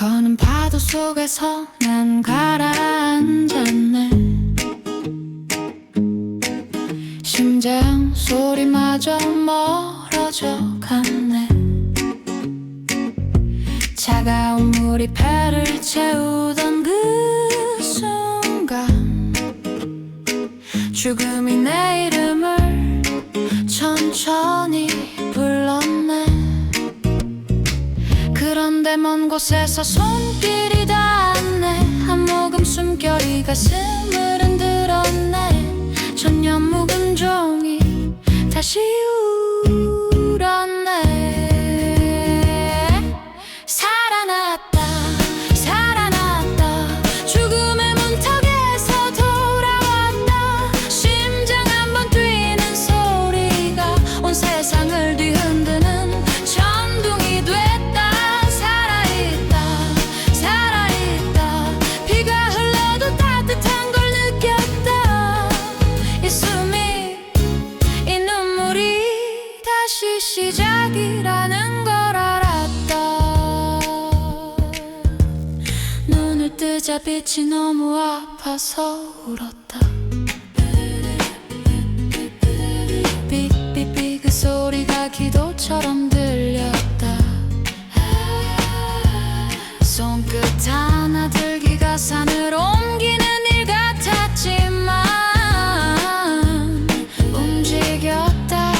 너는 파도 속에서 난 가라앉았네. 심장 소리마저 멀어져 갔네. 차가운 물이 배를 채우던 그 순간 죽음이 내이 먼 곳에서 손길이 닿았네. 한 모금 숨결이 가슴을 흔들었네. 천년 묵은 종이 다시 울 눈을 뜨자 빛이 너무 아파서 울었다. 삐삐삐 그 소리가 기도처럼 들렸다. 손끝 하나 들기가 산을 옮기는 일 같았지만 움직였다.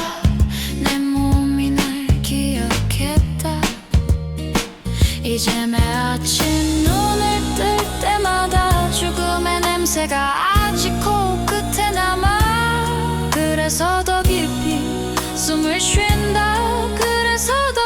내 몸이 날 기억했다. 이제 매 냄새가 아직 코끝에 남아. 그래서 더 깊이 숨을 쉰다. 그래서 더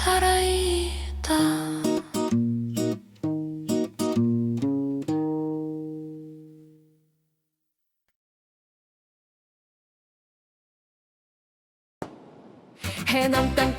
살아있다. 해남 땅